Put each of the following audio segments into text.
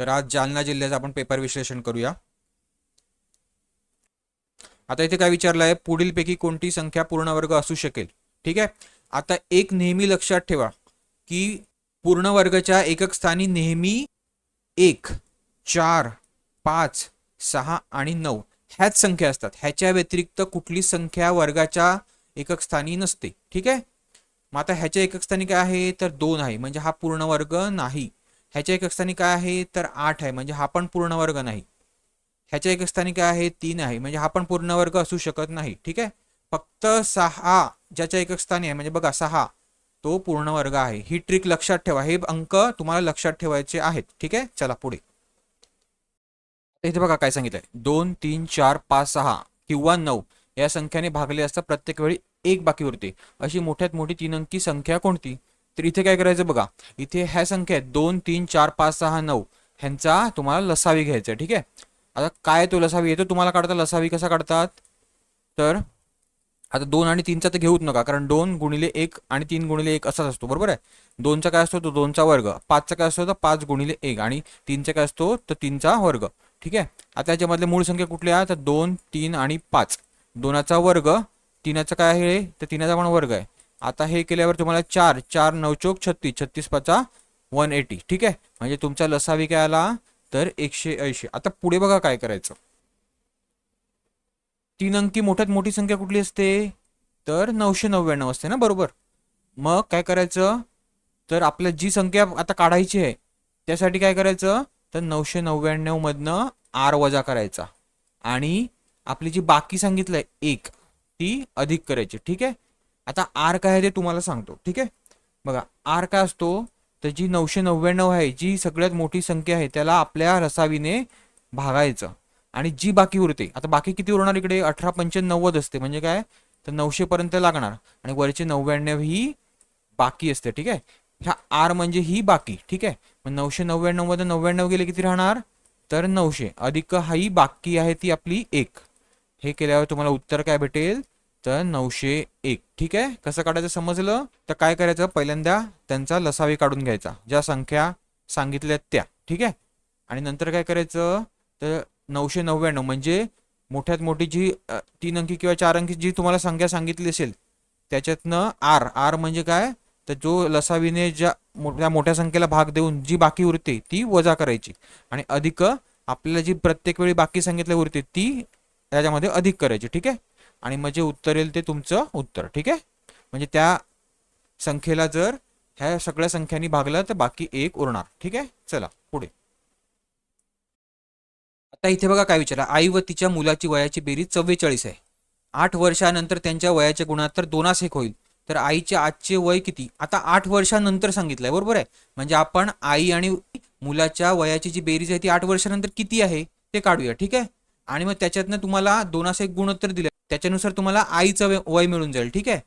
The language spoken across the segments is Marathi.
तर आज जालना जिल्ह्याचं आपण पेपर विश्लेषण करूया. आता इथे काय विचारलं आहे? पुढीलपैकी कोणती संख्या पूर्ण वर्ग असू शकेल? ठीक आहे? आता एक नेहमी लक्षात ठेवा की पूर्ण वर्गाच्या एकक स्थानी नेहमी एक चार पाच सहा आणि नऊ ह्याच संख्या असतात. ह्याच्या व्यतिरिक्त कुठली संख्या वर्गाच्या एकक स्थानी नसते. ठीक आहे? मग आता ह्याच्या एकक स्थानी काय आहे? तर दोन आहे. म्हणजे हा पूर्ण वर्ग नाही. ह्याच्या एकस्थानी काय आहे? तर आठ आहे. म्हणजे हा पण पूर्ण वर्ग नाही. ह्याच्या एकस्थानी काय आहे? तीन आहे. म्हणजे हा पण पूर्ण वर्ग असू शकत नाही. ठीक आहे? फक्त सहा ज्याच्या एकस्थानी आहे म्हणजे बघा सहा तो पूर्ण वर्ग आहे. ही ट्रिक लक्षात ठेवा. हे अंक तुम्हाला लक्षात ठेवायचे आहेत. ठीक आहे? चला पुढे. इथे बघा काय सांगितलंय. दोन तीन चार पाच सहा किंवा नऊ या संख्याने भागले असता प्रत्येक वेळी एक बाकी उरते. अशी मोठ्यात मोठी तीन अंकी संख्या कोणती? तर इथे काय करायचं बघा. इथे ह्या संख्या आहेत. दोन तीन चार पाच सहा नऊ. ह्यांचा तुम्हाला लसावी घ्यायचा आहे. ठीक आहे? आता काय तो लसावी येतो? तुम्हाला काढता लसावी कसा काढतात? तर आता दोन आणि तीनचा तर घेऊच नका. कारण दोन गुणिले एक आणि तीन गुणिले एक असाच असतो. बरोबर आहे? दोनचा काय असतो? तो दोनचा वर्ग. पाचचा काय असतो? तर पाच गुणिले एक. आणि तीनचा काय असतो? तर तीनचा वर्ग. ठीक आहे? आता याच्यामधले मूळ संख्या कुठल्या तर दोन तीन आणि पाच. दोनाचा वर्ग तीनाचा काय आहे? तर तीनाचा पण वर्ग आहे. आता हे केल्यावर तुम्हाला चार चार नऊ चौक छत्तीस छत्तीस पाचा वन एटी. ठीक आहे? म्हणजे तुमचा लसावी काय आला तर एकशे ऐंशी. आता पुढे बघा काय करायचं. तीन अंकी मोठ्यात मोठी संख्या कुठली असते? तर नऊशे नव्याण्णव असते ना? बरोबर. मग काय करायचं? तर आपल्या जी संख्या आता काढायची आहे त्यासाठी काय करायचं? तर नऊशे नव्याण्णव मधनं आर वजा करायचा. आणि आपली जी बाकी सांगितलंय एक ती अधिक करायची. ठीक आहे? आता आर काय आहे ते तुम्हाला सांगतो ठीक आहे? बघा आर काय असतो तर जी नऊशे नव्याण्णव आहे जी सगळ्यात मोठी संख्या आहे त्याला आपल्या रसावीने भागायचं. आणि जी बाकी उरते आता बाकी किती उरणार इकडे? अठरा पंच्याण्णवद असते. म्हणजे काय? तर नऊशे पर्यंत लागणार. आणि वरचे नव्याण्णव ही बाकी असते ठीक आहे? ह्या आर म्हणजे ही बाकी ठीक आहे? मग नऊशे नव्याण्णवमध्ये नव्याण्णव गेले किती राहणार? तर नऊशे. अधिक हा ही बाकी आहे ती आपली एक. हे केल्यावर तुम्हाला उत्तर काय भेटेल? तर नऊशे एक ठीक आहे? कसं काढायचं समजलं? तर काय करायचं? पहिल्यांदा त्यांचा लसावी काढून घ्यायचा. ज्या संख्या सांगितल्या त्या ठीक आहे? आणि नंतर काय करायचं? तर नऊशे नव्याण्णव म्हणजे मोठ्यात मोठी जी तीन अंकी किंवा चार अंकी जी तुम्हाला संख्या सांगितली असेल त्याच्यातनं आर आर म्हणजे काय? तर जो लसावीने ज्या मोठ्या मोठ्या संख्येला भाग देऊन जी बाकी उरते ती वजा करायची. आणि अधिक आपल्याला जी प्रत्येक वेळी बाकी सांगितली उरते ती त्याच्यामध्ये अधिक करायची ठीक आहे? आणि मग जे उत्तर येईल ते तुमचं उत्तर ठीक आहे? म्हणजे त्या संख्येला जर ह्या सगळ्या संख्यांनी भागलं तर बाकी एक उरणार ठीक आहे? चला पुढे. आता इथे बघा काय विचारा आई व तिच्या मुलाची वयाची बेरीज चव्वेचाळीस आहे. आठ वर्षानंतर त्यांच्या वयाच्या गुणांतर दोनास एक होईल. तर आईचे आजचे वय किती? आता आठ वर्षानंतर सांगितलंय बरोबर आहे? म्हणजे आपण आई आणि मुलाच्या वयाची जी बेरीज आहे ती आठ वर्षानंतर किती आहे? ते काढूया ठीक आहे? आणि मग त्याच्यातनं तुम्हाला दोनास एक गुणोत्तर दिले. त्याच्यानुसार तुम्हाला आईचं वय- वय मिळून जाईल ठीक आहे?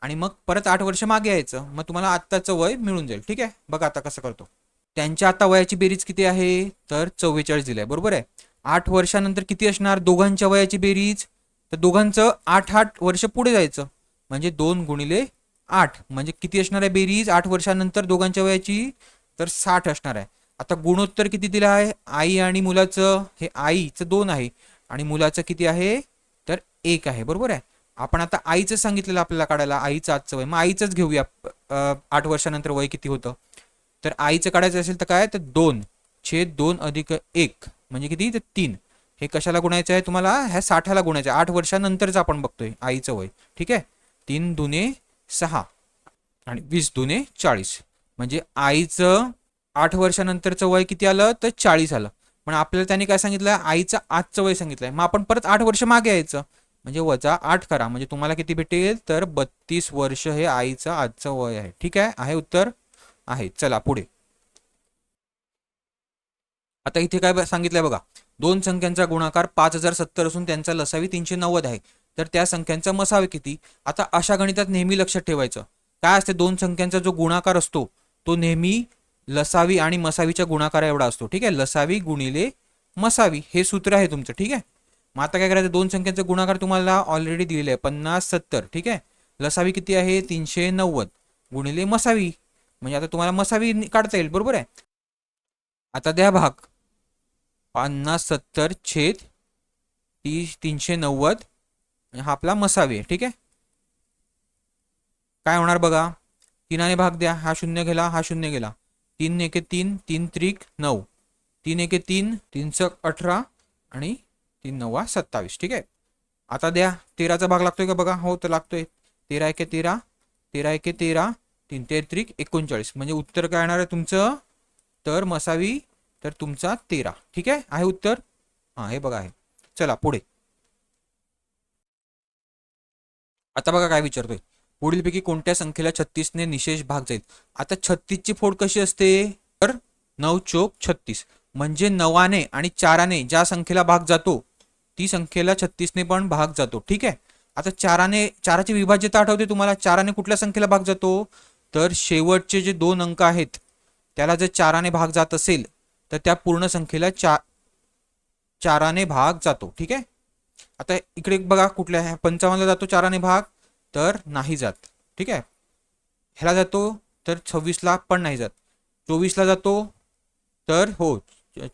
आणि मग परत आठ वर्ष मागे यायचं. मग तुम्हाला आत्ताचं वय मिळून जाईल ठीक आहे? बघा आता कसं करतो. त्यांच्या आता वयाची बेरीज किती आहे? तर चव्वेचाळीस दिली आहे बरोबर आहे? आठ वर्षानंतर किती असणार? दोघांच्या वयाची बेरीज? तर दोघांचं आठ आठ वर्ष पुढे जायचं. म्हणजे दोन गुणिले आठ. म्हणजे किती असणार आहे बेरीज? आठ वर्षानंतर दोघांच्या वयाची तर साठ असणार आहे. आता गुणोत्तर किती दिलं आहे? आई आणि मुलाचं हे आईचं दोन आहे. आणि मुलाचं किती आहे? तर एक आहे. बरोबर आहे? आपण आता आईचं सांगितलेलं आपल्याला काढायला. आईचं आजचं वय. मग आईचंच घेऊया. आठ वर्षानंतर वय किती होतं? तर आईचं काढायचं असेल तर काय? तर दोन. छेद दोन अधिक एक. म्हणजे किती? तर तीन. हे कशाला गुणायचं आहे तुम्हाला? ह्या साठाला गुणायचं आहे. आठ वर्षानंतरच आपण बघतोय आईचं वय. ठीक आहे? तीन दुने सहा. आणि वीस दुने चाळीस. म्हणजे आईचं आठ वर्षानंतरचं वय किती आलं? तर चाळीस आलं. पण आपल्याला त्याने काय सांगितलं? आईचं आजचं वय सांगितलंय. मग आपण परत आठ वर्ष मागे यायचं. म्हणजे वजा आठ करा. म्हणजे तुम्हाला किती भेटेल? तर बत्तीस वर्ष हे आईचं आजचं वय आहे. ठीक आहे? आहे उत्तर? आहे. चला पुढे. आता इथे काय सांगितलंय बघा. दोन संख्यांचा गुणाकार पाच हजार सत्तर असून त्यांचा लसावी तीनशे नव्वद आहे. तर त्या संख्यांचा मसावे किती? आता अशा गणितात नेहमी लक्षात ठेवायचं. काय असते? दोन संख्यांचा जो गुणाकार असतो तो नेहमी लसावी आणि मसावीच्या गुणाकारा एवढा असतो. ठीक आहे? लसावी गुणिले मसावी हे सूत्र आहे तुमचं. ठीक आहे? मग आता काय करायचं? दोन संख्यांचा गुणाकार तुम्हाला ऑलरेडी दिलेला आहे. पन्नास सत्तर. ठीक आहे? लसावी किती आहे? तीनशे नव्वद. गुणिले मसावी. म्हणजे आता तुम्हाला मसावी काढता येईल. बरोबर आहे? आता द्या भाग. पन्नास सत्तर छेद तीस तीनशे नव्वद. हा आपला मसावी आहे. ठीक आहे? काय होणार बघा? तीनाने भाग द्या. हा शून्य गेला हा शून्य गेला. तीन एके तीन तीन त्रिक नऊ. तीन एके तीन तीन सक अठरा आणि तीन नव्वा सत्तावीस. ठीक आहे? आता द्या. तेराचा भाग लागतोय का बघा? हो तर लागतोय. तेरा एके तेरा तेरा एके तेरा तीन ते त्रिक एकोणचाळीस. म्हणजे उत्तर काय येणार आहे तुमचं? तर मसावी तर तुमचा तेरा. ठीक आहे? आहे उत्तर? हां हे बघा आहे. चला पुढे. आता बघा काय विचारतोय. पुढीलपैकी कोणत्या संख्येला छत्तीसने निशेष भाग जाईल? आता छत्तीसची फोड कशी असते? तर नऊ चोक छत्तीस. म्हणजे नवाने आणि चाराने ज्या संख्येला भाग जातो ती संख्येला छत्तीसने पण भाग जातो. ठीक आहे? आता चाराने चाराची विभाज्यता आठवते तुम्हाला? चाराने कुठल्या संख्येला भाग जातो? तर शेवटचे जे दोन अंक आहेत त्याला जर चाराने भाग जात असेल तर त्या पूर्ण संख्येला चा चाराने भाग जातो. ठीक आहे? आता इकडे बघा कुठल्या पंचावन्नला जातो चाराने भाग. तर नाही जात. ठीक आहे? ह्याला जातो तर सव्वीसला पण नाही जात. चोवीसला जातो तर हो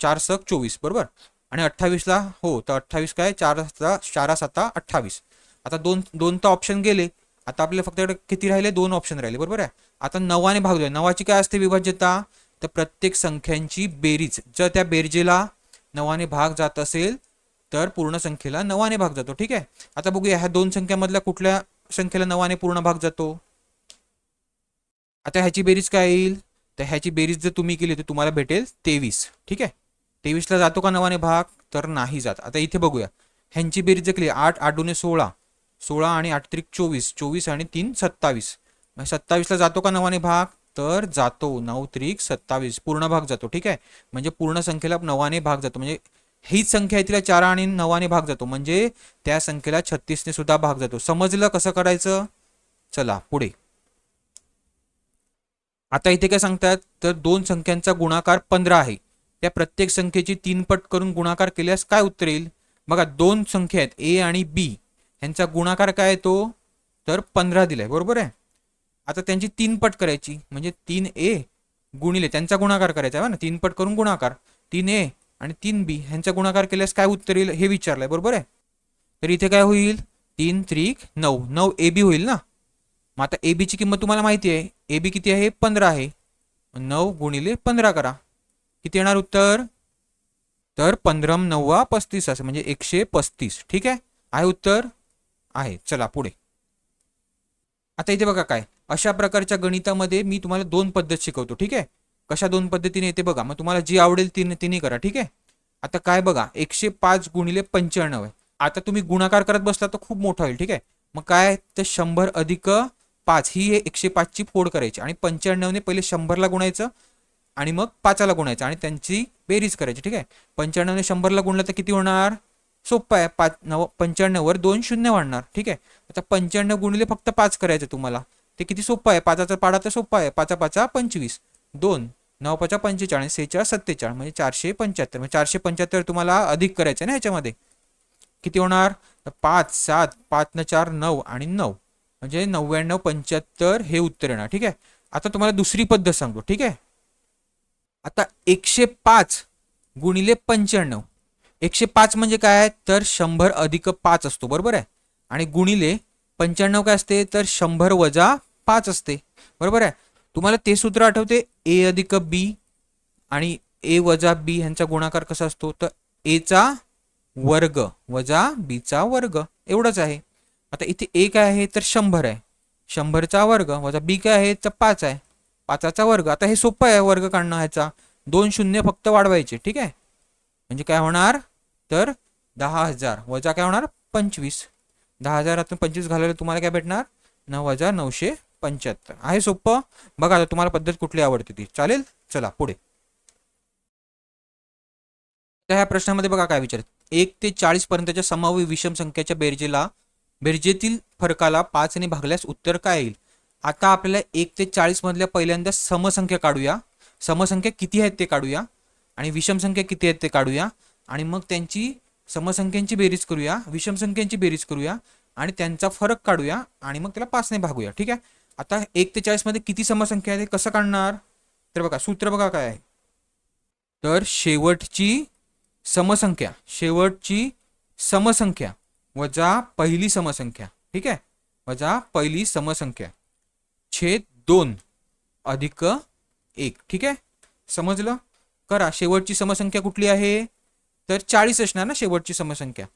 चार सक चोवीस बरोबर? आणि अठ्ठावीसला हो तर अठ्ठावीस काय? चार सता चारा सता अठ्ठावीस. आता दोन दोन तर ऑप्शन गेले. आता आपल्याला फक्त किती राहिले? दोन ऑप्शन राहिले बरोबर आहे? आता नवाने भागलोय नवाची काय असते विभाज्यता? तर प्रत्येक संख्यांची बेरीज. जर त्या बेरजेला नवाने भाग जात असेल तर पूर्ण संख्येला नवाने भाग जातो. ठीक आहे? आता बघूया ह्या दोन संख्यामधल्या कुठल्या संख्येला नवाने पूर्ण भाग जातो. आता ह्याची बेरीज काय येईल? तर ह्याची बेरीज जर तुम्ही केली तर तुम्हाला भेटेल तेवीस. ठीक आहे? तेवीसला जातो का नवाने भाग? तर नाही जात. आता इथे बघूया. ह्यांची बेरीज जर केली आठ आठ दोन्ही सोळा. सोळा आणि आठ त्रिक चोवीस. चोवीस आणि तीन सत्तावीस. सत्तावीसला जातो का नवाने भाग? तर जातो. नऊ त्रिक सत्तावीस. पूर्ण भाग जातो. ठीक आहे? म्हणजे पूर्ण संख्येला नवाने भाग जातो. म्हणजे हीच संख्या आहे तिला चार आणि नवाने भाग जातो. म्हणजे त्या संख्येला छत्तीसने सुद्धा भाग जातो. समजलं कसं करायचं? चला पुढे. आता इथे काय सांगतात? तर दोन संख्यांचा गुणाकार पंधरा आहे. त्या प्रत्येक संख्येची तीन पट करून गुणाकार केल्यास काय उत्तर येईल? बघा दोन संख्या आहेत ए आणि बी. ह्यांचा गुणाकार काय येतो तर पंधरा दिलाय बरोबर आहे? आता त्यांची तीन पट करायची. म्हणजे तीन ए गुणिले त्यांचा गुणाकार करायचा आहे ना? तीन पट करून गुणाकार. तीन ए आणि तीन बी. ह्यांचा गुणाकार केल्यास काय उत्तर येईल? हे विचारलंय बरोबर आहे? तर इथे काय होईल? तीन त्रिक नऊ. नऊ ए बी होईल ना? मग आता ए बीची किंमत तुम्हाला माहिती आहे. ए बी किती आहे? पंधरा आहे. नऊ गुणिले पंधरा करा. किती येणार उत्तर? तर पंधरम नव्वा पस्तीस असं म्हणजे एकशे पस्तीस. ठीक आहे? आहे उत्तर? आहे. चला पुढे. आता इथे बघा काय. अशा प्रकारच्या गणितामध्ये मी तुम्हाला दोन पद्धत शिकवतो. ठीक आहे? कशा दोन पद्धतीने येते बघा. मग तुम्हाला जी आवडेल ती तिने करा ठीक आहे? आता काय बघा एकशे पाच गुणिले पंच्याण्णव आहे. आता तुम्ही गुणाकार करत बसला तर खूप मोठा होईल ठीक आहे? मग काय तर शंभर अधिक पाच ही एकशे पाचची फोड करायची आणि पंच्याण्णवने पहिले शंभरला गुणायचं आणि मग पाचाला गुणायचं आणि त्यांची बेरीज करायची ठीक आहे? पंच्याण्णवने शंभरला गुणलं तर किती होणार? सोपं आहे. पाच नव पंच्याण्णववर दोन शून्य वाढणार ठीक आहे? आता पंच्याण्णव गुणिले फक्त पाच करायचं तुम्हाला. ते किती सोपं आहे? पाचाचा पाडा तर सोपा आहे. पाचा पाचा पंचवीस. दोन नऊ पाचा पंचेचाळीस सेहेचाळीस सत्तेचाळीस म्हणजे चारशे पंच्याहत्तर म्हणजे चारशे पंच्याहत्तर तुम्हाला अधिक करायचं आहे ना ह्याच्यामध्ये. किती होणार? पाच सात पाच न चार नऊ आणि नऊ. म्हणजे नव्याण्णव पंच्याहत्तर हे उत्तर येणार ठीक आहे? आता तुम्हाला दुसरी पद्धत सांगतो ठीक आहे? आता एकशे पाच गुणिले पंच्याण्णव. एकशे पाच म्हणजे काय तर शंभर अधिक पाच असतो बरोबर आहे? आणि गुणिले पंच्याण्णव काय असते? तर शंभर वजा पाच असते बरोबर आहे? तुम्हाला ते सूत्र आठवते? ए अधिक बी आणि ए वजा बी ह्यांचा गुणाकार कसा असतो? तर एचा वर्ग वजा बीचा वर्ग. एवढंच आहे. आता इथे ए काय आहे? तर शंभर आहे. शंभरचा वर्ग वजा बी काय आहे? तर पाच आहे. पाचाचा वर्ग. आता हे सोपं आहे वर्ग काढणं ह्याचा. दोन शून्य फक्त वाढवायचे. ठीक आहे? म्हणजे काय होणार? तर दहा हजार. वजा काय होणार? पंचवीस. दहा हजारातून पंचवीस घालायला तुम्हाला काय भेटणार? नऊ हजार नऊशे पंच्याहत्तर. आहे सोपं? बघा आता तुम्हाला पद्धत कुठली आवडते ती. चालेल? चला पुढे. ह्या प्रश्नामध्ये बघा काय विचार. एक ते चाळीस पर्यंतच्या समावी विषम संख्येच्या बेरजेला बेरजेतील फरकाला पाचने भागल्यास उत्तर काय येईल? आता आपल्याला एक ते चाळीस मधल्या पहिल्यांदा समसंख्या काढूया. समसंख्या किती आहेत ते काढूया. आणि विषम संख्या किती आहेत ते काढूया. आणि मग त्यांची समसंख्यांची बेरीज करूया. विषम संख्यांची बेरीज करूया. आणि त्यांचा फरक काढूया. आणि मग त्याला पाचने भागूया. ठीक आहे? आता एक ते चाळीसमध्ये किती समसंख्या आहे ते कसं काढणार? तर बघा सूत्र बघा काय आहे. तर शेवटची समसंख्या शेवटची समसंख्या वजा पहिली समसंख्या ठीक आहे? वजा पहिली समसंख्या छेद दोन अधिक एक ठीक आहे? समजलं? करा शेवटची समसंख्या कुठली आहे? तर चाळीस असणार ना शेवटची समसंख्या.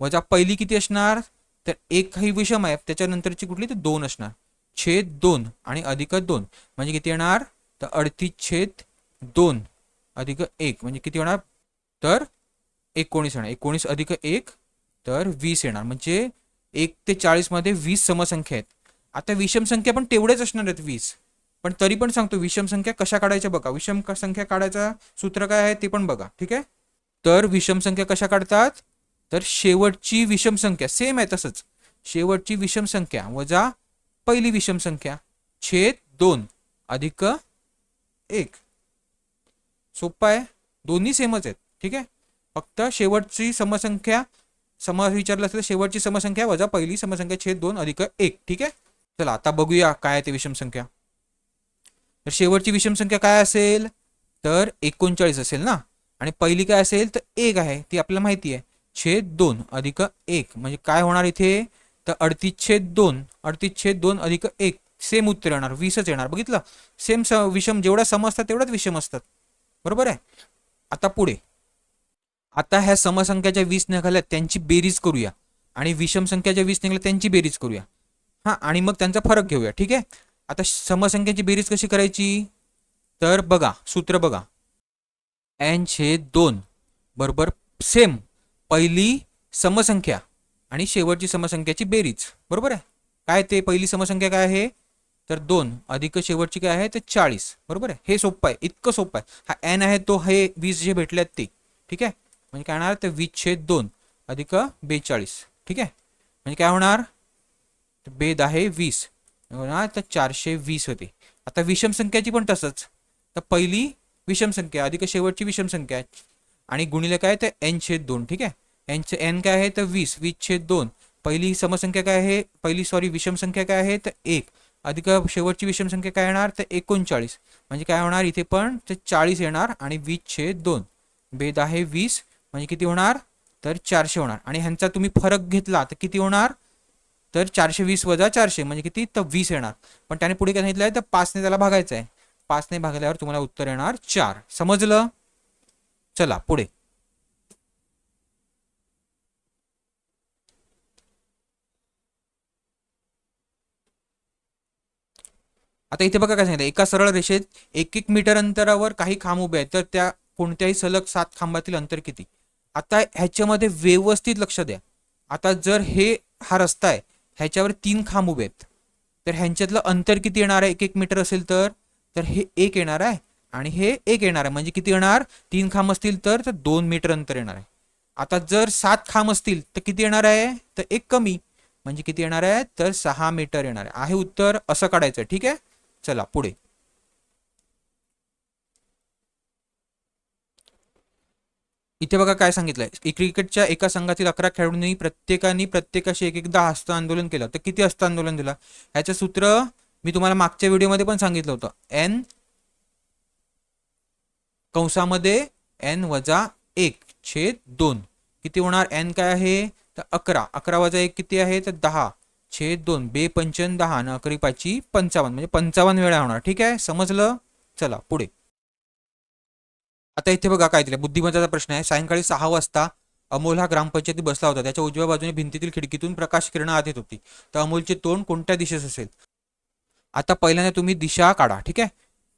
वजा पहिली किती असणार? तर एक ही विषम आहे त्याच्यानंतरची कुठली? तर दोन असणार. छेद दोन आणि अधिक दोन. म्हणजे किती येणार? तर अडतीस छेद दोन अधिक एक. म्हणजे किती होणार? तर एकोणीस येणार एकोणीस अधिक एक तर वीस येणार. म्हणजे एक ते चाळीसमध्ये वीस समसंख्या आहेत. आता विषम संख्या पण तेवढेच असणार आहेत वीस. पण तरी पण सांगतो विषम संख्या कशा काढायच्या बघा. विषम संख्या काढायचा सूत्र काय आहे ते पण बघा. ठीक आहे? तर विषम संख्या कशा काढतात? तर शेवटची विषम संख्या. सेम आहे तसंच. शेवटची विषम संख्या वजा पहिली विषम संख्या. छेद दोन अधिक एक. सोपं आहे. दोन्ही सेमच आहेत. ठीक आहे? फक्त शेवटची समसंख्या सम विचारलं असेल तर शेवटची समसंख्या वजा पहिली समसंख्या छेद दोन अधिक एक. ठीक आहे? चला आता बघूया काय आहे ते विषम संख्या. तर शेवटची विषम संख्या काय असेल? तर एकोणचाळीस असेल ना? आणि पहिली काय असेल? तर एक आहे. ती आपल्याला माहिती आहे. छेद दोन अधिक एक. म्हणजे काय होणार इथे? तर अडतीस छेद दोन अडतीस छेद दोन अधिक एक सेम उत्तर येणार वीसच येणार. बघितलं? सेम स विषम जेवढ्या सम असतात तेवढ्याच विषम असतात. बरोबर आहे? आता पुढे. आता ह्या समसंख्याच्या वीस निघाल्या त्यांची बेरीज करूया. आणि विषम संख्याच्या वीस निघाल्या त्यांची बेरीज करूया. हां आणि मग त्यांचा फरक घेऊया ठीक आहे? आता समसंख्याची बेरीज कशी करायची? तर बघा सूत्र बघा. एन छेद दोन बरोबर सेम. पहिली समसंख्या. आणि शेवटची समसंख्याची बेरीज. बरोबर आहे? काय ते पहिली समसंख्या काय आहे? तर दोन. अधिक शेवटची काय आहे? तर चाळीस. बरोबर आहे? हे सोपं आहे. इतकं सोपं आहे. हा एन आहे तो हे वीस जे भेटले आहेत ते. ठीक आहे? म्हणजे काय होणार? तर वीस छेद दोन. अधिक बेचाळीस. ठीक आहे? म्हणजे काय होणार? बे बेद आहे वीस. होणार? तर चारशे वीस होते. आता विषम संख्याची पण तसंच. तर पहिली विषम संख्या अधिक शेवटची विषम संख्या आणि गुणिले काय? तर एन छेद दोन. ठीक आहे? एन एन काय आहे तर वीस वीस छेद दोन. पहिली समसंख्या काय आहे? पहिली सॉरी विषम संख्या काय आहे? तर एक. अधिक शेवटची विषम संख्या काय येणार तर एकोणचाळीस. म्हणजे काय होणार? इथे पण तर चाळीस येणार आणि वीस छेद दोन. भेद आहे वीस. म्हणजे किती होणार? तर चारशे होणार. आणि ह्यांचा तुम्ही फरक घेतला तर किती होणार? तर चारशे वीस वजा चारशे. म्हणजे किती? तर वीस येणार. पण त्याने पुढे काय सांगितलं आहे तर पाचने त्याला भागायचं आहे पाचने भागल्यावर तुम्हाला उत्तर येणार चार. समजलं? चला पुढे. आता इथे बघा काय सांगितलं. एका सरळ रेषेत एक एक मीटर अंतरावर काही खांब उभे आहेत. तर त्या कोणत्याही सलग सात खांबातील अंतर किती? आता ह्याच्यामध्ये व्यवस्थित लक्ष द्या. आता जर हे हा रस्ता आहे ह्याच्यावर तीन खांब उभे आहेत. तर ह्यांच्यातलं अंतर किती येणार आहे? एक एक मीटर असेल तर? तर हे एक येणार आहे आणि हे एक येणार आहे. म्हणजे किती येणार? तीन खांब असतील तर तर दोन मीटर अंतर येणार आहे. आता जर सात खांब असतील तर किती येणार आहे? तर एक कमी. म्हणजे किती येणार आहे? तर सहा मीटर येणार आहे. आहे उत्तर असं काढायचं ठीक आहे? चला पुढे. इथे बघा काय सांगितलंय. क्रिकेटच्या एका संघातील अकरा खेळाडूंनी प्रत्येकाने प्रत्येकाशी एक एकदा हस्त आंदोलन केलं तर किती हस्त आंदोलन दिला? ह्याचं सूत्र मी तुम्हाला मागच्या व्हिडिओमध्ये पण सांगितलं होतं. एन कंसामध्ये एन वजा एक छेद दोन. किती होणार? एन काय आहे? तर अकरा. अकरा वजा एक किती आहे? तर दहा. छेद दोन बे पंचन दहा न अकरी पाची पंचावन्न म्हणजे पंचावन्न वेळा होणार. ठीक आहे? समजलं? चला पुढे. आता इथे बघा काय दिलं बुद्धिमत्ताचा प्रश्न आहे. सायंकाळी सहा वाजता अमोल हा ग्रामपंचायतीत बसला होता. त्याच्या उजव्या बाजूने भिंतीतील खिडकीतून प्रकाश किरणं आत येत होती. तर अमोलचे तोंड कोणत्या दिशेस असेल? आता पहिल्यांदा तुम्ही दिशा काढा. ठीक आहे?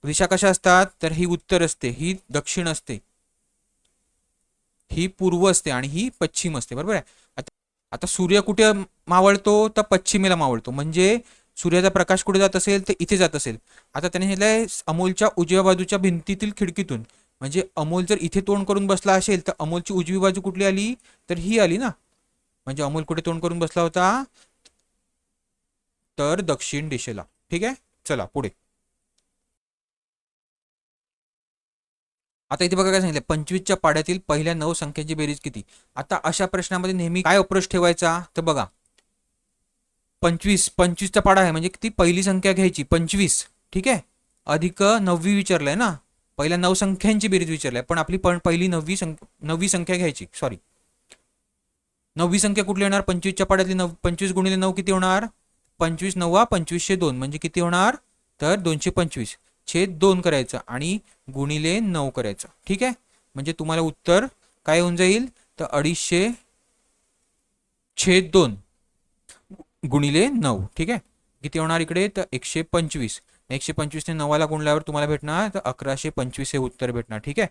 दिशा कशा असतात? तर ही उत्तर असते. ही दक्षिण असते. ही पूर्व असते आणि ही पश्चिम असते. बरोबर आहे? आता सूर्य कुठे मावळतो तर पश्चिमेला मावळतो. म्हणजे सूर्याचा प्रकाश कुठे जात असेल तर इथे जात असेल. आता त्याने म्हटलंय अमोलच्या उजव्या बाजूच्या भिंतीतील खिडकीतून म्हणजे अमोल जर इथे तोंड करून बसला असेल तर अमोलची उजवी बाजू कुठली आली? तर ही आली ना. म्हणजे अमोल कुठे तोंड करून बसला होता? तर दक्षिण दिशेला. ठीक आहे? चला पुढे. आता इथे बघा काय सांगितलं. पंचवीसच्या पाड्यातील पहिल्या नऊ संख्येची बेरीज किती? आता अशा प्रश्नामध्ये नेहमी काय अप्रोच ठेवायचा? तर बघा. पंचवीस. पंचवीसचा पाडा आहे. म्हणजे किती पहिली संख्या घ्यायची. पंचवीस. ठीक आहे? अधिक नववी विचारलंय ना? पहिल्या नऊ संख्यांची बेरीज विचारलंय. पण आपली पण पहिली नववी संख्या नववी संख्या घ्यायची. सॉरी नववी संख्या कुठली येणार पंचवीसच्या पाड्यातली नऊ पंचवीस गुणिले नऊ किती होणार? पंचवीस नव्वा पंचवीसशे दोन. म्हणजे किती होणार? तर दोनशे पंचवीस. छेद दोन करायचं आणि गुणिले नऊ करायचं. ठीक आहे? म्हणजे तुम्हाला उत्तर काय होऊन जाईल? तर अडीचशे छेद दोन गुणिले नऊ. ठीक आहे? किती होणार इकडे? तर एकशे पंचवीस. एकशे पंचवीसने नवाला गुणल्यावर तुम्हाला भेटणार तर अकराशे पंचवीस हे उत्तर भेटणार. ठीक आहे?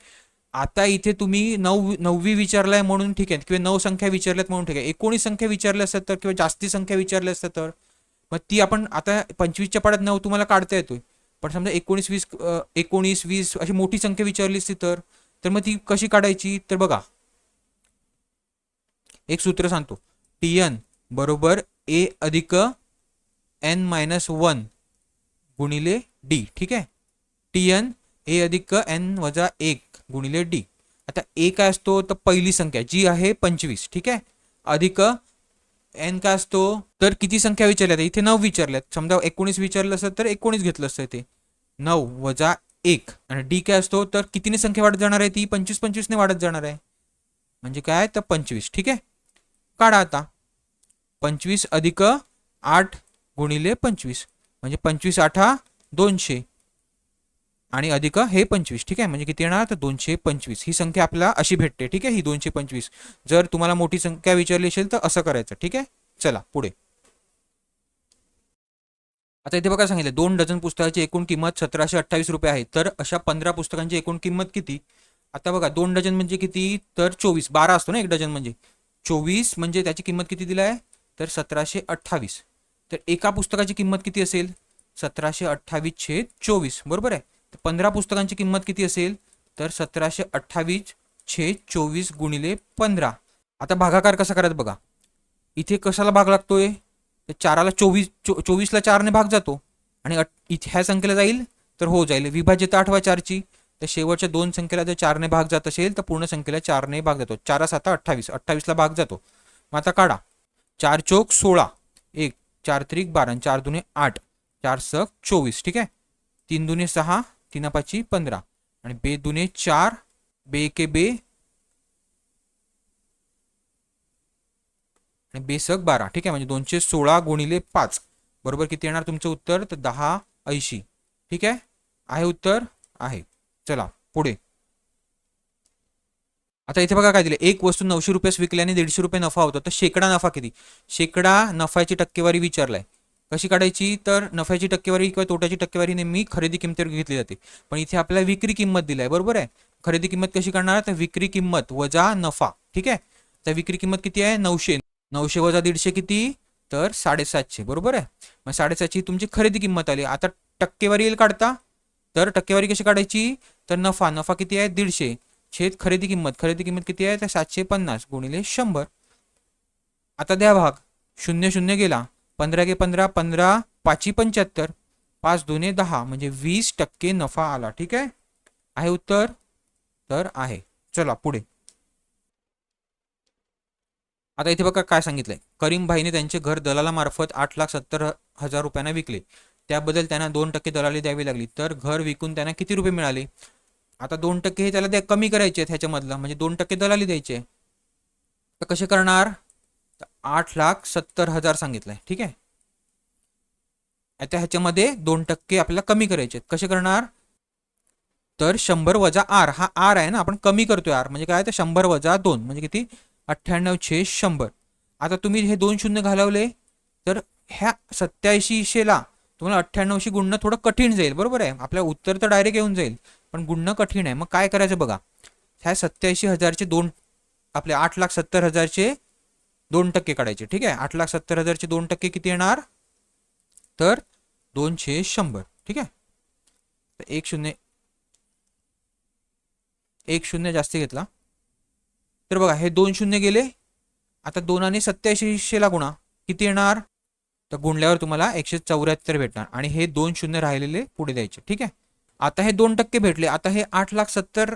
आता इथे तुम्ही नऊ नववी विचारलाय म्हणून ठीक आहे. किंवा नऊ संख्या विचारल्यात म्हणून ठीक आहे. एकोणीस संख्या विचारल्या असतात तर किंवा जास्ती संख्या विचारल्या असतात तर? मग ती आपण आता पंचवीसच्या पाड्यात नऊ तुम्हाला काढता येतोय. पण समजा एकोणीस वीस एकोणीस वीस अशी मोठी संख्या विचारली असती तर तर मग ती कशी काढायची? तर बघा. एक सूत्र सांगतो. टी एन बरोबर ए अधिक एन मायनस वन गुणिले डी ठीक आहे? टी एन ए अधिक एन वजा एक गुणिले डी आता ए काय असतो? तर पहिली संख्या जी आहे पंचवीस. ठीक आहे? अधिक एन काय असतो? तर किती संख्या विचारल्यात इथे नऊ विचारल्यात. समजा एकोणीस विचारलं असतं तर एकोणीस घेतलं असतं ते नऊ वजा एक. आणि डी काय असतो? तर कितीने संख्या वाढत जाणार आहे ती? पंचवीस पंचवीसने वाढत जाणार आहे. म्हणजे काय? तर पंचवीस. ठीक आहे? काढा आता. पंचवीस अधिक आठ गुणिले पंचवीस. म्हणजे पंचवीस आठा दोनशे. आणि अधिक हे पंचवीस ठीक आहे? म्हणजे किती येणार? तर दोनशे पंचवीस. ही संख्या आपल्याला अशी भेटते ठीक आहे? ही दोनशे पंचवीस. जर तुम्हाला मोठी संख्या विचारली असेल तर असं करायचं ठीक आहे? चला पुढे. आता इथे बघा सांगितलं दोन डझन पुस्तकाची एकूण किंमत सतराशे अठ्ठावीस रुपये आहे. तर अशा पंधरा पुस्तकांची एकूण किंमत किती? आता बघा दोन डझन म्हणजे किती? तर चोवीस. बारा असतो ना एक डझन म्हणजे. चोवीस म्हणजे त्याची किंमत किती दिला आहे? तर सतराशे अठ्ठावीस. तर एका पुस्तकाची किंमत किती असेल? सतराशे अठ्ठावीस छेद चोवीस. बरोबर आहे? पंधरा पुस्तकांची किंमत किती असेल? तर सतराशे अठ्ठावीस छे चोवीस गुणिले पंधरा. आता भागाकार कसा करायचा बघा. इथे कशाला भाग लागतोय? तर चाराला चोवीस चो चोवीसला चारने भाग जातो. आणि अट इथे ह्या संख्येला जाईल तर हो जाईल. विभाजित आठवा चारची. तर शेवटच्या दोन संख्येला जर चारने भाग जात असेल तर पूर्ण संख्येला चारने भाग जातो. चारा साता अठ्ठावीस. अठ्ठावीसला भाग जातो. मग आता काढा. चार चौक सोळा. एक चार त्रिक बारा आणि चार दुने आठ. चार सक चोवीस. ठीक आहे? तीन दुने सहा तीन पाची पंधरा. आणि बे दुने चार बे एके बे आणि बेसक बारा. ठीक आहे? म्हणजे दोनशे सोळा गुणिले पाच. बरोबर किती येणार तुमचं उत्तर? तर दहा ऐंशी. ठीक आहे? आहे उत्तर? आहे. चला पुढे. आता इथे बघा काय दिले. एक वस्तू नऊशे रुपयास विकल्याने दीडशे रुपये नफा होतो. तर शेकडा नफा किती? शेकडा नफ्याची टक्केवारी विचारलाय. कशी काढायची? तर नफ्याची टक्केवारी किंवा तोट्याची टक्केवारी नेहमी खरेदी किमतीवर घेतली जाते. पण इथे आपल्याला विक्री किंमत दिली आहे. बरोबर आहे? खरेदी किंमत कशी काढणार तर विक्री किंमत वजा नफा. ठीक आहे? तर विक्री किंमत किती आहे? नऊशे. नऊशे वजा दीडशे किती? तर साडेसातशे. बरोबर आहे? मग साडेसातशे तुमची खरेदी किंमत आली. आता टक्केवारी येईल काढता. तर टक्केवारी कशी काढायची? तर नफा. नफा किती आहे? दीडशे. छेद खरेदी किंमत. खरेदी किंमत किती आहे? तर सातशे पन्नास गुणिले शंभर. आता द्या भाग. शून्य शून्य गेला. पंधरा के पंधरा पंधरा पाची पंच्याहत्तर पाच दोने दहा म्हणजे वीस टक्के नफा आला. ठीक आहे? आहे उत्तर? तर आहे. चला पुढे. आता इथे बघा काय सांगितलंय. करीम भाईने त्यांचे घर दलालामार्फत आठ लाख सत्तर हजार रुपयांना विकले. त्याबद्दल त्यांना दोन टक्के दलाली द्यावी लागली. तर घर विकून त्यांना किती रुपये मिळाले? आता दोन टक्के हे त्याला द्या कमी करायचे आहेत ह्याच्यामधलं. म्हणजे दोन टक्के दलाली द्यायचे. तर कसे करणार? तर आठ लाख सत्तर हजार सांगितलंय. ठीक आहे? आता ह्याच्यामध्ये दोन टक्के आपल्याला कमी करायचे कसे करणार? तर शंभर वजा आर हा आर आहे ना आपण कमी करतोय आर. म्हणजे काय? तर शंभर वजा दोन म्हणजे किती? अठ्ठ्याण्णव छे शंभर. आता तुम्ही हे दोन शून्य घालवले तर ह्या सत्याऐंशीशेला तुम्हाला अठ्ठ्याण्णवशी गुणणं थोडं कठीण जाईल. बरोबर आहे? आपल्या उत्तर तर डायरेक्ट येऊन जाईल पण गुणणं कठीण आहे. मग काय करायचं बघा? ह्या सत्याऐंशी हजारचे दोन आपले आठ लाख सत्तर हजारचे दोन टक्के काढायचे. ठीक आहे? आठ लाख सत्तर हजारचे दोन टक्के किती येणार? तर दोनशे शंभर. ठीक आहे? तर एक शून्य एक शून्य जास्त घेतला. तर बघा हे दोन शून्य गेले. आता दोन आणि सत्याऐंशीशेला गुणा. किती येणार? तर गुणल्यावर तुम्हाला एकशे चौऱ्याहत्तर भेटणार. आणि हे दोन शून्य राहिलेले पुढे द्यायचे. ठीक आहे? आता हे दोन टक्के भेटले. आता हे आठ लाख सत्तर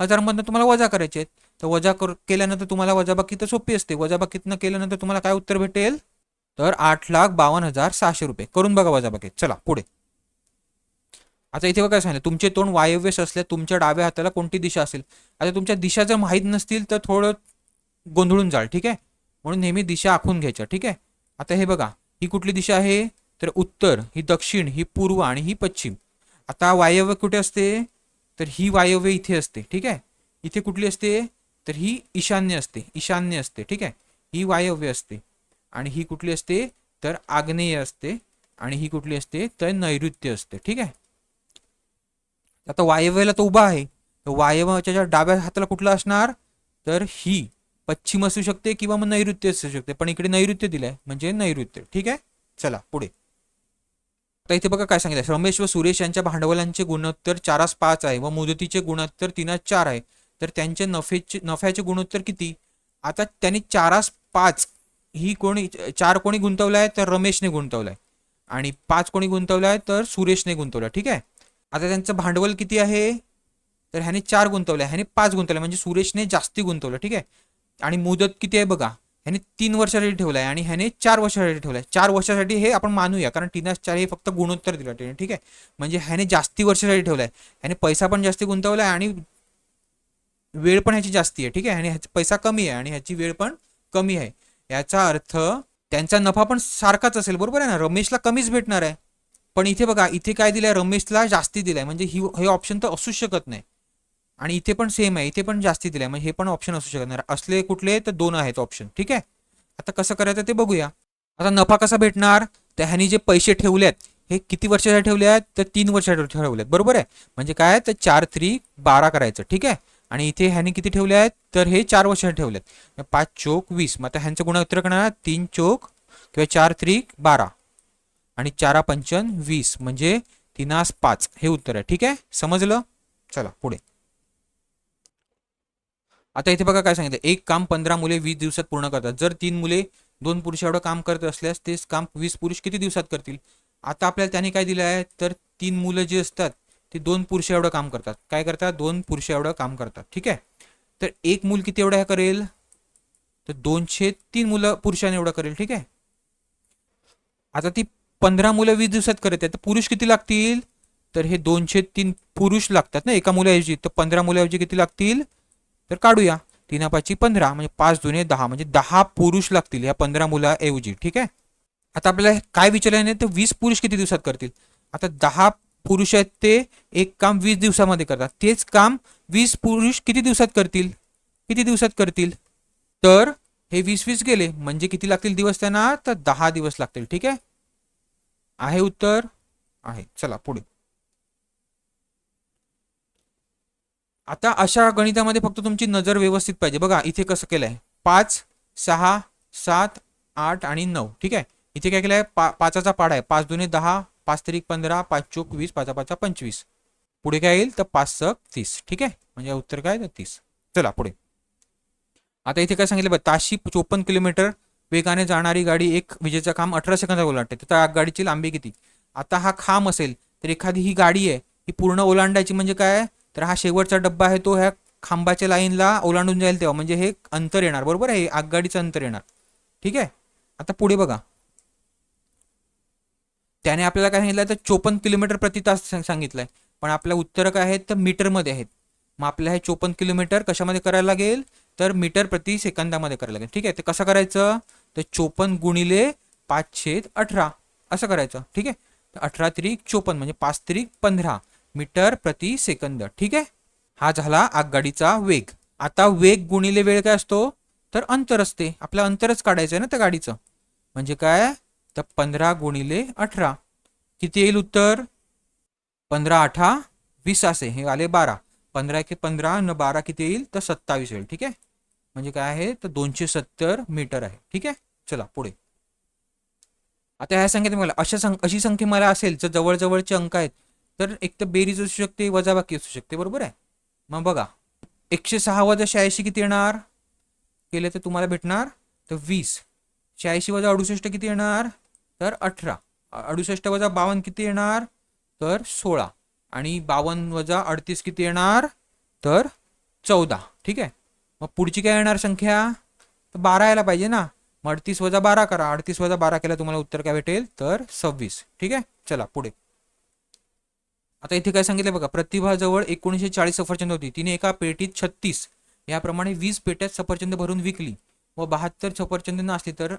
हजारमधनं तुम्हाला वजा करायचे आहेत. तर वजा कर केल्यानंतर तुम्हाला वजाबाकी तर सोपी असते. वजाबाकीतनं केल्यानंतर तुम्हाला काय उत्तर भेटेल? तर आठ लाख बावन्न हजार सहाशे रुपये. करून बघा वजाबाकी. चला पुढे. आता इथे बघा काय सांगितलं. तुमचे तोंड वायव्यस असल्या तुमच्या डाव्या हाताला कोणती दिशा असेल? आता तुमच्या दिशा जर माहीत नसतील तर थोडं गोंधळून जाल ठीक आहे? म्हणून नेहमी दिशा आखून घ्यायच्या ठीक आहे? आता हे बघा. ही कुठली दिशा आहे? तर उत्तर ही दक्षिण ही पूर्व आणि ही पश्चिम. आता वायव्य कुठे असते? तर ही वायव्य इथे असते ठीक आहे? इथे कुठली असते? तर ही ईशान्य असते ईशान्य असते ठीक आहे? ही वायव्य असते आणि ही कुठली असते? तर आग्नेय असते आणि ही कुठली असते? तर नैऋत्य असते ठीक आहे? आता वायव्यला तो उभा आहे. तर वायव्याच्या डाव्या हाताला कुठला असणार? तर ही पश्चिम असू शकते किंवा मग नैऋत्य असू शकते. पण इकडे नैऋत्य दिलंय म्हणजे नैऋत्य ठीक आहे? चला पुढे. आता इथे बघा काय सांगितलं रमेश व सुरेश यांच्या भांडवलांचे गुणोत्तर चारास पाच आहे व मुदतीचे गुणोत्तर तीनास चार आहे. तर त्यांचे नफेचे नफ्याचे गुणोत्तर किती? आता त्यांनी चारास पाच ही कोणी चार कोणी गुंतवला आहे तर रमेशने गुंतवलाय आणि पाच कोणी गुंतवला आहे तर सुरेशने गुंतवला ठीक आहे? आता त्यांचं भांडवल किती आहे? तर ह्याने चार गुंतवलंय ह्याने पाच गुंतवलं म्हणजे सुरेशने जास्ती गुंतवलं ठीक आहे? आणि मुदत किती आहे बघा ह्याने तीन वर्षासाठी ठेवलं आहे आणि ह्याने चार वर्षासाठी ठेवलं आहे. चार वर्षासाठी हे आपण मानूया कारण तीनास चार हे फक्त गुणोत्तर दिलं त्याने ठीक आहे? म्हणजे ह्याने जास्ती वर्षासाठी ठेवलं आहे. ह्याने पैसा पण जास्ती आहे आणि वेळ पण ह्याची जास्ती आहे ठीक आहे? आणि ह्याचा पैसा कमी आहे आणि ह्याची वेळ पण कमी आहे. याचा अर्थ त्यांचा नफा पण सारखाच असेल बरोबर आहे ना? रमेशला कमीच भेटणार आहे. पण इथे बघा इथे काय दिलंय? रमेशला जास्ती दिलाय. म्हणजे ही हे ऑप्शन तर असूच शकत नाही. आणि इथे पण सेम आहे. इथे पण जास्ती दिलाय. म्हणजे हे पण ऑप्शन असू शकत नाही. असले कुठले तर दोन आहेत ऑप्शन ठीक आहे? आता कसं करायचं ते बघूया. आता नफा कसा भेटणार? तर ह्यानी जे पैसे ठेवलेत हे किती वर्षासाठी ठेवले आहेत तर तीन वर्षासाठी ठेवलेत बरोबर आहे? म्हणजे काय? तर चार थ्री बारा करायचं ठीक आहे? आणि इथे ह्याने किती ठेवले आहेत? तर हे चार वर्ष ठेवले आहेत पाच चोक वीस. मग आता ह्यांचं गुणोत्तर करणार तीन चोक किंवा चार त्रिक बारा. आणि चारा पंचन वीस. म्हणजे तिनास पाच. हे उत्तर आहे. ठीक आहे? समजलं? चला पुढे. आता इथे बघा काय सांगितलं. एक काम पंधरा मुले वीस दिवसात पूर्ण करतात. जर तीन मुले दोन पुरुष एवढं काम करत असल्यास तेच काम वीस पुरुष किती दिवसात करतील? आता आपल्याला त्याने काय दिलं आहे? तर तीन मुलं जी असतात ते दोन पुरुष एवढं काम करतात. काय करतात? दोन पुरुष एवढं काम करतात. ठीक आहे? तर एक मूल किती एवढं करेल? तर दोनशे तीन मुलं पुरुषाने एवढं करेल. ठीक आहे? आता ती पंधरा मुलं वीस दिवसात करत आहे तर पुरुष किती लागतील? तर हे दोनशे तीन पुरुष लागतात ना एका मुलाऐवजी. तर पंधरा मुलाऐवजी किती लागतील? तर काढूया. तीन पाचची पंधरा म्हणजे पाच दुने दहा म्हणजे दहा पुरुष लागतील या पंधरा मुलाऐवजी. ठीक आहे? आता आपल्याला काय विचारलं नाही तर वीस पुरुष किती दिवसात करतील? आता दहा पुरुष आहेत ते एक काम वीस दिवसामध्ये करतात. तेच काम वीस पुरुष किती दिवसात करतील? किती दिवसात करतील? तर हे वीस वीस गेले. म्हणजे किती लागतील दिवस त्यांना? तर दहा दिवस लागतील. ठीक आहे? आहे उत्तर? आहे. चला पुढे. आता अशा गणितामध्ये फक्त तुमची नजर व्यवस्थित पाहिजे. बघा इथे कसं केलंय? पाच सहा सात आठ आणि नऊ. ठीक आहे? इथे काय केलंय? पा पाचाचा पाडा आहे. पाच दुने दहा पाच तारीख पंधरा पाच चोक वीस पाच पाचा पंचवीस. पुढे काय येईल? तर पाच सक तीस. ठीक आहे? म्हणजे उत्तर काय? तर तीस. चला पुढे. आता इथे काय सांगितलं? बघ ताशी चोपन्न किलोमीटर वेगाने जाणारी गाडी एक विजेचं काम अठरा सेकंदात ओलांडते तर त्या गाडीची लांबी किती? आता हा खांब असेल तर एखादी ही गाडी आहे ही पूर्ण ओलांडायची म्हणजे काय? तर हा शेवटचा डब्बा आहे तो ह्या खांबाच्या लाईनला ओलांडून जाईल तेव्हा. म्हणजे हे अंतर येणार. बरोबर आहे? आगगाडीचं अंतर येणार. ठीक आहे? आता पुढे बघा. त्याने आपल्याला काय सांगितलं? तर चोपन्न किलोमीटर प्रति तास सांगितलंय. पण आपल्या उत्तर काय आहेत तर मीटरमध्ये आहेत. मग आपल्याला हे चोपन्न किलोमीटर कशामध्ये करायला लागेल? तर मीटर प्रति सेकंदामध्ये करायला लागेल. ठीक आहे? ते कसं करायचं? तर चोपन्न गुणिले पाचशे अठरा. असं करायचं. ठीक आहे? तर अठरा त्रिक चोपन्न म्हणजे पाच त्रिक पंधरा. मीटर प्रति सेकंद. ठीक आहे? हा झाला आगगाडीचा वेग. आता वेग गुणिले वेळ काय असतो? तर अंतर असते. आपलं अंतरच काढायचं आहे ना त्या गाडीचं. म्हणजे काय? तर पंधरा गुणिले अठरा. किती येईल उत्तर? पंधरा अठा वीस असे. हे आले बारा. पंधरा के पंधरा न बारा किती येईल? तर सत्तावीस येईल. ठीक आहे? म्हणजे काय आहे? तर दोनशे सत्तर मीटर आहे. ठीक आहे? चला पुढे. आता ह्या संख्येत मला अशा संख अशी संख्या मला असेल जर जवळजवळचे अंक आहेत तर एक तर बेरीज असू शकते वजाबाकी असू शकते. बरोबर आहे? मग बघा. एकशे सहा वजा शहाऐंशी किती येणार? केले तर तुम्हाला भेटणार? तर वीस. शहाऐंशी वजा अडुसष्ट किती येणार? तर अठरा. अडुसष्ट वजा बावन्न किती येणार? तर सोळा. आणि बावन्न वजा अडतीस किती येणार? तर चौदा. ठीक आहे? मग पुढची काय येणार संख्या? तर बारा यायला पाहिजे ना. मग अडतीस वजा बारा करा. अडतीस वजा बारा केला तुम्हाला उत्तर काय भेटेल? तर सव्वीस. ठीक आहे? चला पुढे. आता इथे काय सांगितलं बघा. प्रतिभाजवळ एकोणीसशे चाळीस सफरचंद होती. तिने एका पेटीत छत्तीस. याप्रमाणे वीस पेट्यात सफरचंद भरून विकली. व बहात्तर सफरचंद नसली तर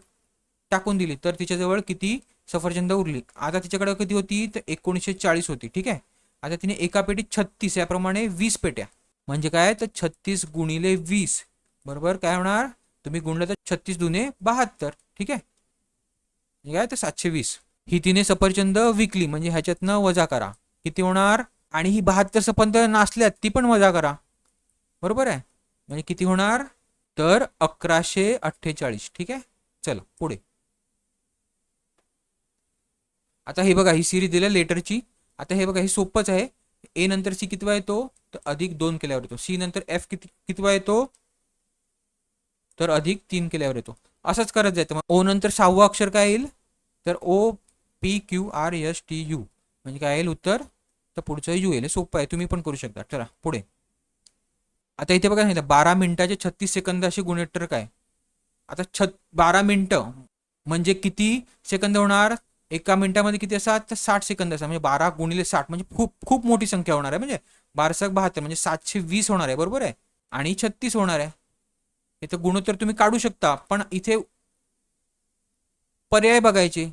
टाकून दिली. तर तिच्याजवळ किती सफरचंद उरली. आता तिच्याकडे किती होती? तर एकोणीसशे चाळीस होती. ठीक आहे? आता तिने एका पेटीत छत्तीस याप्रमाणे वीस पेट्या. म्हणजे काय? तर छत्तीस गुणिले वीस. बरोबर? काय होणार? तुम्ही गुणलं तर छत्तीस दुने बहात्तर. ठीक आहे? म्हणजे काय? तर सातशे वीस. ही तिने सफरचंद विकली. म्हणजे ह्याच्यातनं वजा करा. किती होणार? आणि ही बहात्तर सफरचंद नासल्यात ती पण वजा करा. बरोबर आहे? म्हणजे किती होणार? तर अकराशे अठ्ठेचाळीस. ठीक आहे? चला पुढे. आता हे बघा ही सिरीज दिल्या लेटरची आता हे बघा हे सोपंच आहे. ए नंतर सी कितवा येतो? तर अधिक दोन केल्यावर येतो. सी नंतर एफ किती कितवा येतो? तर अधिक तीन केल्यावर येतो. असंच करत जायचं. मग ओ नंतर सहावं अक्षर काय येईल? तर O P Q R S T U म्हणजे काय येईल? उत्तर. तर पुढचं यू येईल. सोपं आहे. तुम्ही पण करू शकता. चला पुढे. आता इथे बघा सांगितलं बारा मिनिटाचे छत्तीस सेकंद असे गुणोत्तर काय? आता छत बारा मिनिटं म्हणजे किती सेकंद होणार? एका मिनिटामध्ये किती असतात तर साठ सेकंद असा म्हणजे बारा गुणिले साठ म्हणजे खूप खूप मोठी संख्या होणार आहे म्हणजे बारसाक बहात्तर म्हणजे सातशे वीस होणार आहे बरोबर आहे? आणि छत्तीस होणार आहे. इथं गुणोत्तर तुम्ही काढू शकता पण इथे पर्याय बघायचे.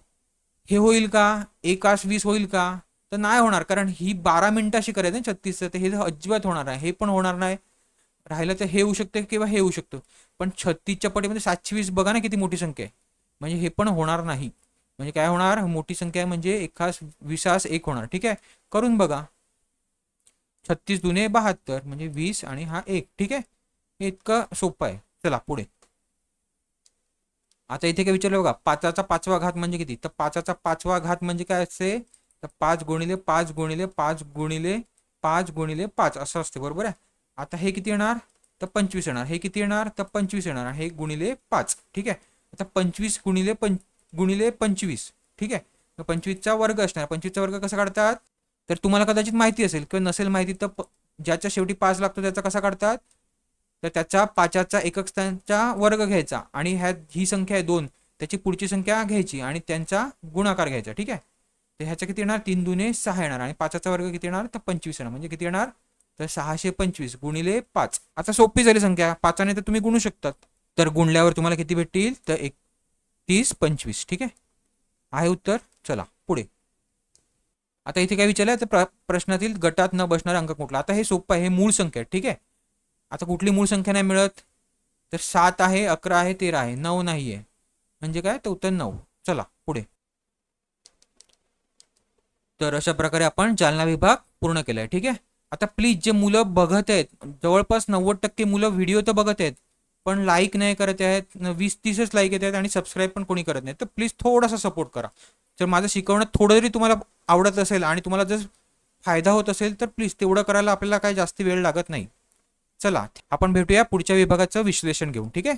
हे होईल का? एकास वीस होईल का? तर नाही होणार कारण ही बारा मिनिटाशी करायचं ना छत्तीसचं तर हे अजिबात होणार आहे हे पण होणार नाही. राहिलं तर हे होऊ शकतं किंवा हे होऊ शकतं. पण छत्तीसच्या पटीमध्ये सातशे वीस बघा ना किती मोठी संख्या आहे. म्हणजे हे पण होणार नाही. म्हणजे काय होणार? मोठी संख्या म्हणजे म्हणजे एकास विसास एक होणार. ठीक आहे? करून बघा. छत्तीस दुने बहात्तर म्हणजे वीस आणि हा एक. ठीक आहे? हे इतकं सोपं आहे. चला पुढे. आता इथे काय विचारलं बघा पाचाचा पाचवा घात म्हणजे किती? तर पाचाचा पाचवा घात म्हणजे काय असते? तर पाच गुणिले पाच गुणिले पाच गुणिले पाच गुणिले पाच. असं असते बरोबर आहे? आता हे किती येणार? तर पंचवीस येणार. हे किती येणार? तर पंचवीस येणार. हे गुणिले पाच. ठीक आहे? आता पंचवीस गुणिले पंच गुणिले पंचवीस. ठीक आहे? पंचवीसचा वर्ग असणार. पंचवीसचा वर्ग कसा काढतात? तर तुम्हाला कदाचित माहिती असेल किंवा नसेल माहिती तर प- ज्याच्या शेवटी पाच लागतो त्याचा कसा काढतात? तर त्याचा पाचाचा एकक स्थानचा वर्ग घ्यायचा आणि ह्या ही संख्या आहे दोन. त्याची पुढची संख्या घ्यायची आणि त्यांचा गुणाकार घ्यायचा. ठीक आहे? तर ह्याचा किती येणार? तीन दुने सहा येणार आणि पाचाचा वर्ग किती येणार? तर पंचवीस येणार. म्हणजे किती येणार? तर सहाशे पंचवीस गुणिले पाच. आता सोपी झाली संख्या. पाचाने तर तुम्ही गुणू शकतात. तर गुणल्यावर तुम्हाला किती भेटतील? तर एक तीस पंचवीस ठीक आहे? आहे उत्तर. चला पुढे. आता इथे काय विचारलं तर प्र प्रश्नातील गटात न बसणारा अंक कुठला? आता हे सोपं आहे हे मूळ संख्या ठीक आहे? आता कुठली मूळ संख्या नाही मिळत? तर सात आहे अकरा आहे तेरा आहे नऊ नाही आहे. म्हणजे काय? तर उत्तर नऊ. चला पुढे. तर अशा प्रकारे आपण जालना विभाग पूर्ण केलाय ठीक आहे? आता प्लीज जे मुलं बघत आहेत जवळपास नव्वद टक्के मुलं व्हिडिओ तर बघत आहेत पण लाईक नाही करत आहेत वीस तीसच लाईक येत आहेत आणि सबस्क्राईब पण कोणी करत नाही. तर प्लीज थोडासा सपोर्ट करा. जर माझं शिकवणं थोडं जरी तुम्हाला आवडत असेल आणि तुम्हाला जर फायदा होत असेल तर प्लीज तेवढं करायला आपल्याला काही जास्त वेळ लागत नाही. चला आपण भेटूया पुढच्या विभागाचं विश्लेषण घेऊन ठीक आहे?